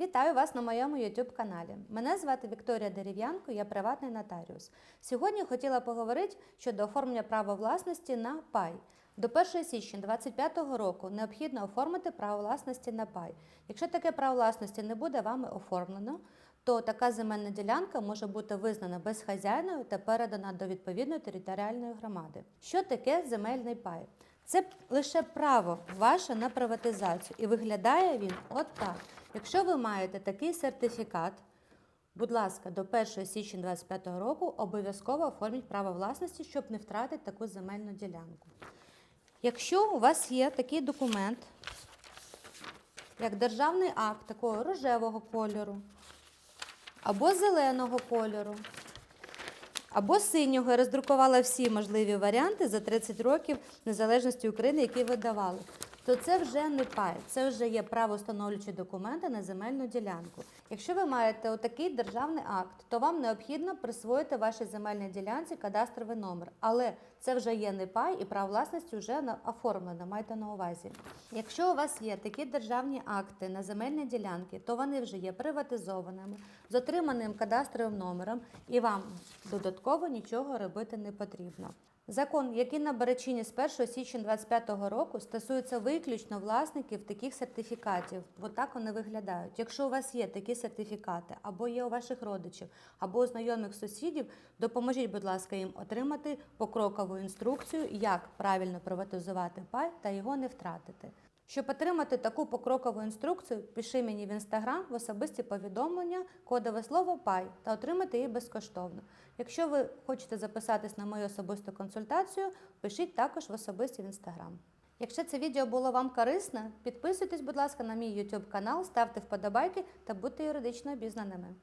Вітаю вас на моєму YouTube каналі. Мене звати Вікторія Дерев'янко, я приватний нотаріус. Сьогодні хотіла поговорити щодо оформлення права власності на пай. До 1 січня 2025 року необхідно оформити право власності на пай. Якщо таке право власності не буде вами оформлено, то така земельна ділянка може бути визнана безхазяйною та передана до відповідної територіальної громади. Що таке земельний пай? Це лише право ваше на приватизацію, і виглядає він отак. Якщо ви маєте такий сертифікат, будь ласка, до 1 січня 2025 року обов'язково оформіть право власності, щоб не втратити таку земельну ділянку. Якщо у вас є такий документ, як державний акт такого рожевого кольору, або зеленого кольору, або синього, я роздрукувала всі можливі варіанти за 30 років незалежності України, які видавали, то це вже не пай, це вже є правоустановлюючі документи на земельну ділянку. Якщо ви маєте отакий державний акт, то вам необхідно присвоїти вашій земельній ділянці кадастровий номер. Але це вже є не пай і право власності вже оформлено, майте на увазі. Якщо у вас є такі державні акти на земельні ділянки, то вони вже є приватизованими, з отриманим кадастровим номером, і вам додатково нічого робити не потрібно. Закон, який набере чинність з 1 січня 2025 року, стосується виключно власників таких сертифікатів. Бо так вони виглядають. Якщо у вас є такі сертифікати, або є у ваших родичів, або у знайомих сусідів, допоможіть, будь ласка, їм отримати покрокову інструкцію, як правильно приватизувати пай та його не втратити. Щоб отримати таку покрокову інструкцію, пиши мені в інстаграм в особисті повідомлення, кодове слово пай та отримати її безкоштовно. Якщо ви хочете записатись на мою особисту консультацію, пишіть також в особисті в інстаграм. Якщо це відео було вам корисне, підписуйтесь, будь ласка, на мій YouTube канал, ставте вподобайки та будьте юридично обізнаними.